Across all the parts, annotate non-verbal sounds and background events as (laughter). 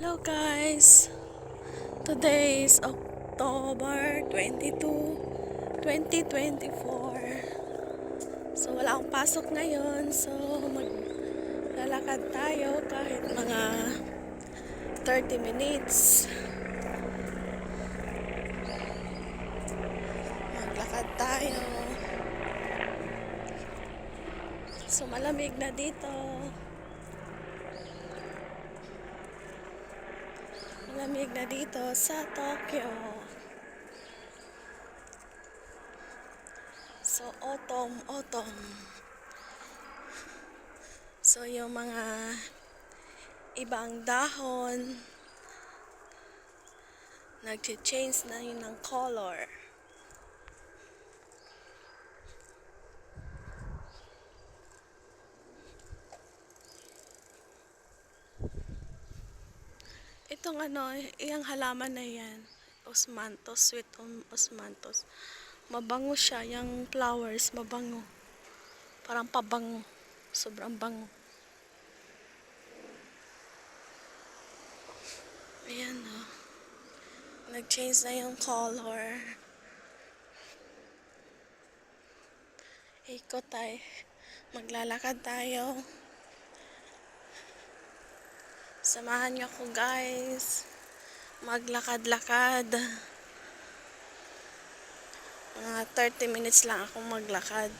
Hello guys! Today is October 22, 2024. So wala akong pasok ngayon. So maglalakad tayo kahit mga 30 minutes. Maglakad tayo. So malamig na dito. Malamig na dito sa Tokyo. So, autumn, autumn. So, yung mga ibang dahon, nag-change na yun ng color. Itong ano, iyang halaman na yan, osmanthus, sweet osmanthus. Mabango siya, yung flowers, mabango. Parang pabango. Sobrang bango. Ayan o. Nag-change na yung color. Ikot tayo. Maglalakad tayo. Samahan niyo ako guys. Maglakad-lakad. Mga 30 minutes lang akong maglakad.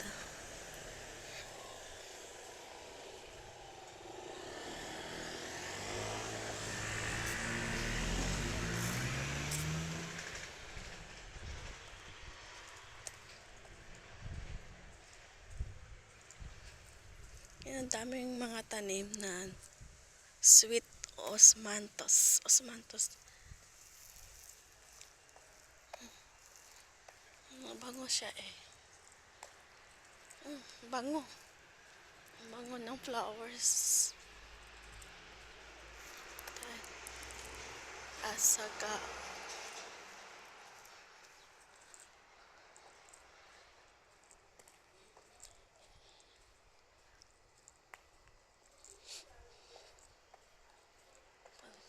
Yan, daming mga tanim na sweet osmanthus. Osmanthus. Mabango siya eh. Mm, bango. Ang Bango ng flowers. Asaga.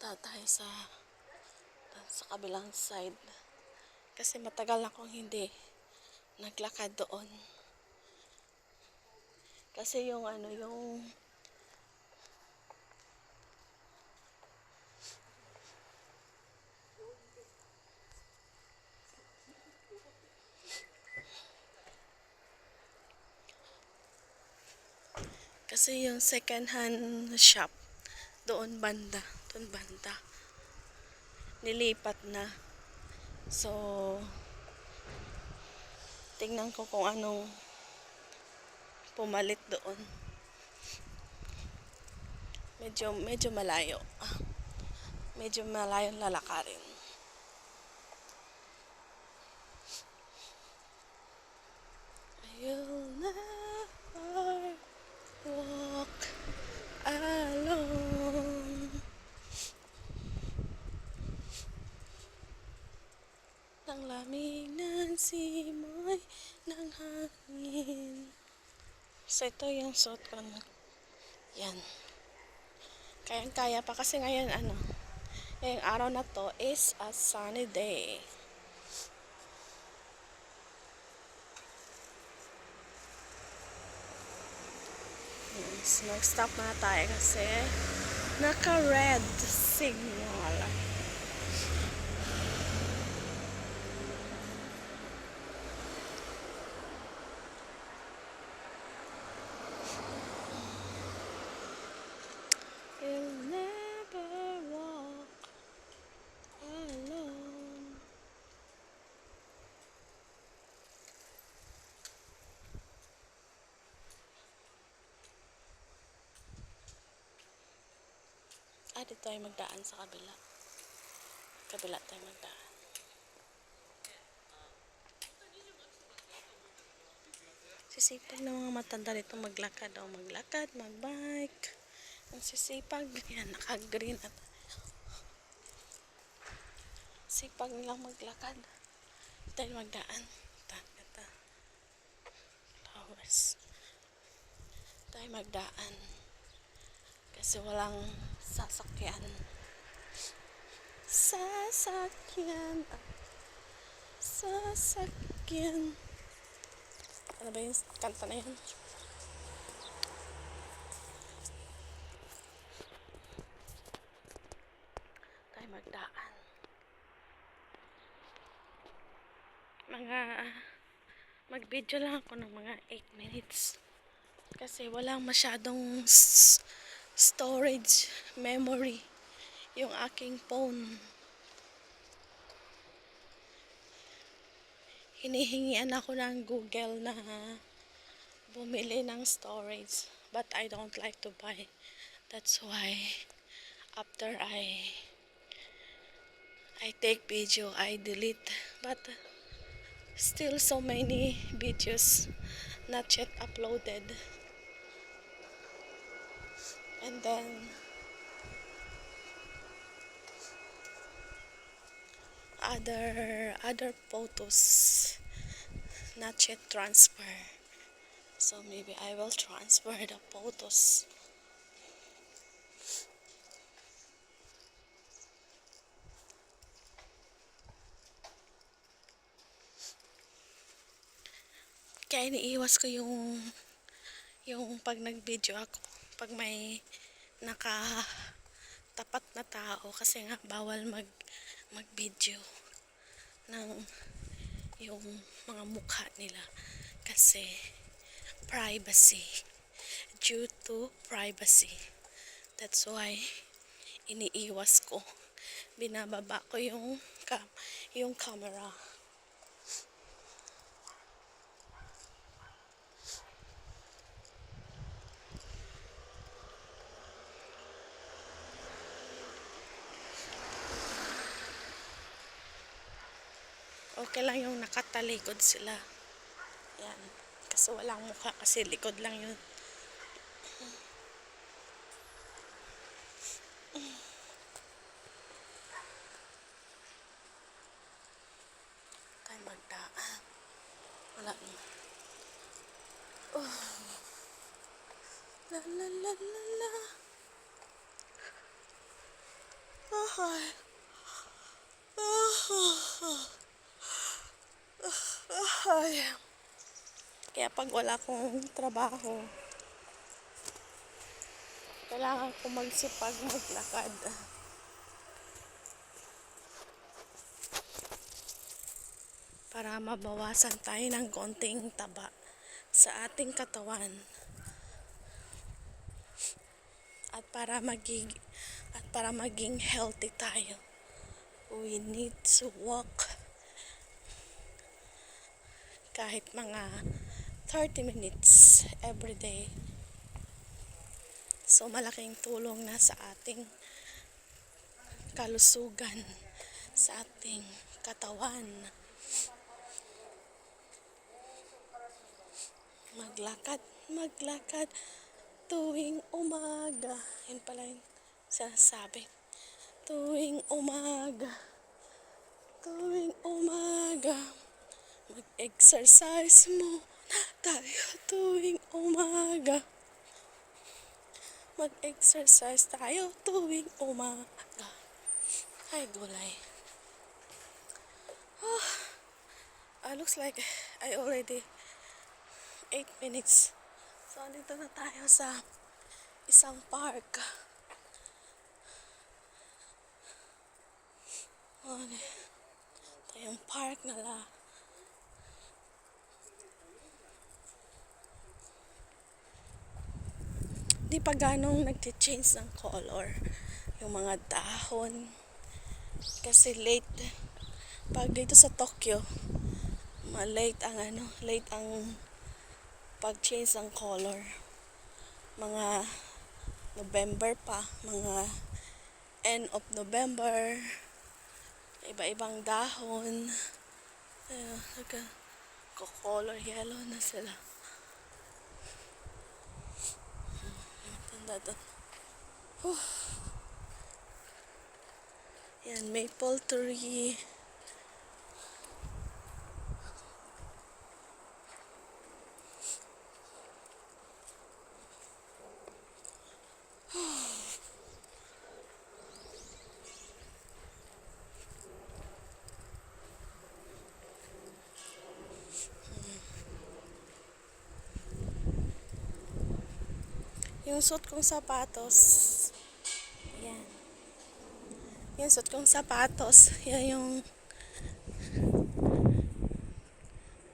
Punta tayo sa sa kabilang side. Kasi matagal akong hindi naglakad doon. Kasi yung ano, yung kasi yung second hand shop doon banda, doon banda. Nilipat na. So, tingnan ko kung anong pumalit doon. Medyo, medyo malayo. Ah, Medyo malayo lalakarin. You'll never walk alone. Ang lamig ng simoy ng hangin. So, ito yung suot ko. Yan. Kayang-kaya pa kasi ngayon, ano, ngayong araw na to is a sunny day. Yes, mag-stop na tayo kasi naka-red signal. Ah, dito tayo magdaan sa kabila. Kabila tayo magdaan. Sisipag ng mga matanda dito maglakad o maglakad, magbike. Ang sisipag, yan, (laughs) naka-green at sipag nilang maglakad. Tayo magdaan. Ito, ito. Flowers. Tayo magdaan. Kasi walang sasakyan. sasakyan. Sasakyan. Ano ba yung kanta na yun? Tayo magdaan. Mga mag-video lang ako ng mga 8 minutes. Kasi walang masyadong storage memory yung aking phone. Hinihingian ako ng Google na bumili ng storage. But I don't like to buy. That's why after I I take video, I delete. But still so many videos not yet uploaded. And then other other photos not yet transfer. So maybe I will transfer the photos. Kaya iniiwas ko yung yung pag nag-video ako, pag may naka tapat na tao kasi nga bawal mag mag-video ng yung mga mukha nila. Kasi privacy due to privacy. That's why iniiwas ko. Binababa ko yung cam yung camera okay lang yung nakatalikod sila. Yan. Kasi walang mukha kasi likod lang yun. Tayo magdaan. Wala na. Oh. La la la la la. Ay. Ay. Kaya pag wala akong trabaho, kailangan ko magsipag maglakad. Para mabawasan tayo ng konting taba sa ating katawan. At para maging at para maging healthy tayo, we need to walk kahit mga 30 minutes every day. So malaking tulong na sa ating kalusugan, sa ating katawan. Maglakad, maglakad tuwing umaga. Yun pala yung sinasabi. Tuwing umaga, tuwing umaga. Mag-exercise mo tayo tuwing umaga. Mag-exercise tayo tuwing umaga. Ay, gulay. Ah, ah, looks like I already 8 minutes. So, dito na tayo sa isang park. Ito yung park nila. Di pa ganong nagte-change ng color yung mga dahon. Kasi late pag dito sa Tokyo ma late ang ano late ang pag-change ng color. Mga November pa mga end of November iba-ibang dahon. Uh, nagka color yellow na sila Whew. Yan, maple tree. Yung suot kong sapatos. Yan. Yung suot kong sapatos. (laughs) Yan yung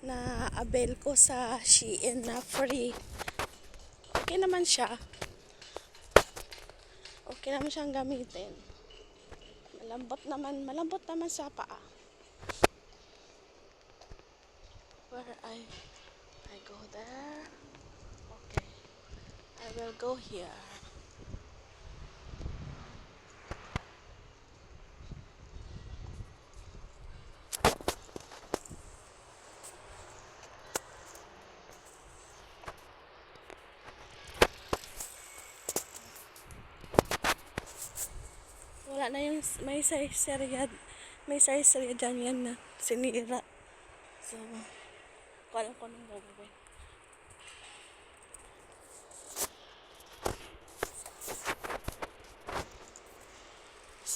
na avail ko sa Shein na free. Okay naman siya. Okay naman siyang gamitin. Malambot naman, malambot naman sa paa. Where I I go there. I will go here. Wala na yung may sarya may sarya dyan yan na sinira. So, kung ko nang gagawin.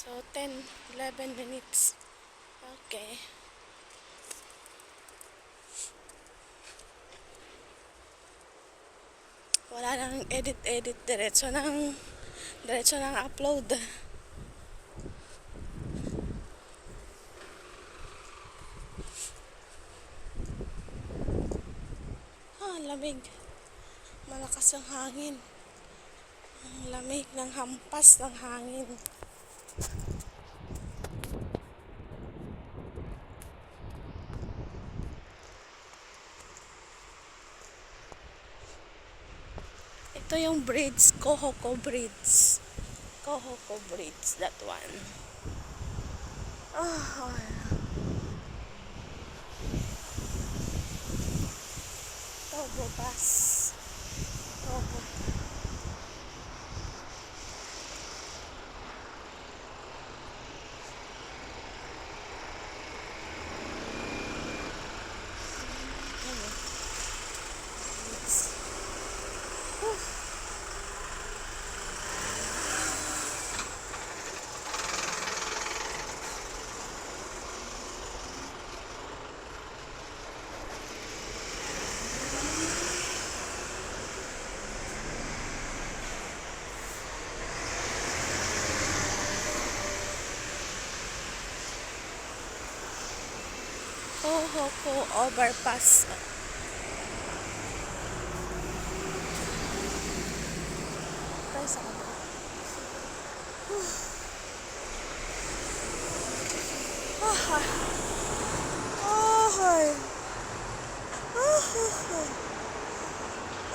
So, 10, 11 minutes. Okay. Wala nang edit-edit. Diretso nang, diretso nang upload. Ah, lamig. Malakas ang hangin. Ang lamig ng hampas ng hangin. Ito yung bridge, Kohoko Bridge. Kohoko Bridge, that one. Ah, Kohoko Overpass. Tayo sa kabila. Ah, ah. Ah, ay. Ah, ah, ah.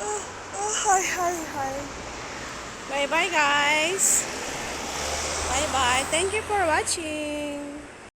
Ah, ah, ay, ay, ay. Bye bye guys. Bye bye. Thank you for watching.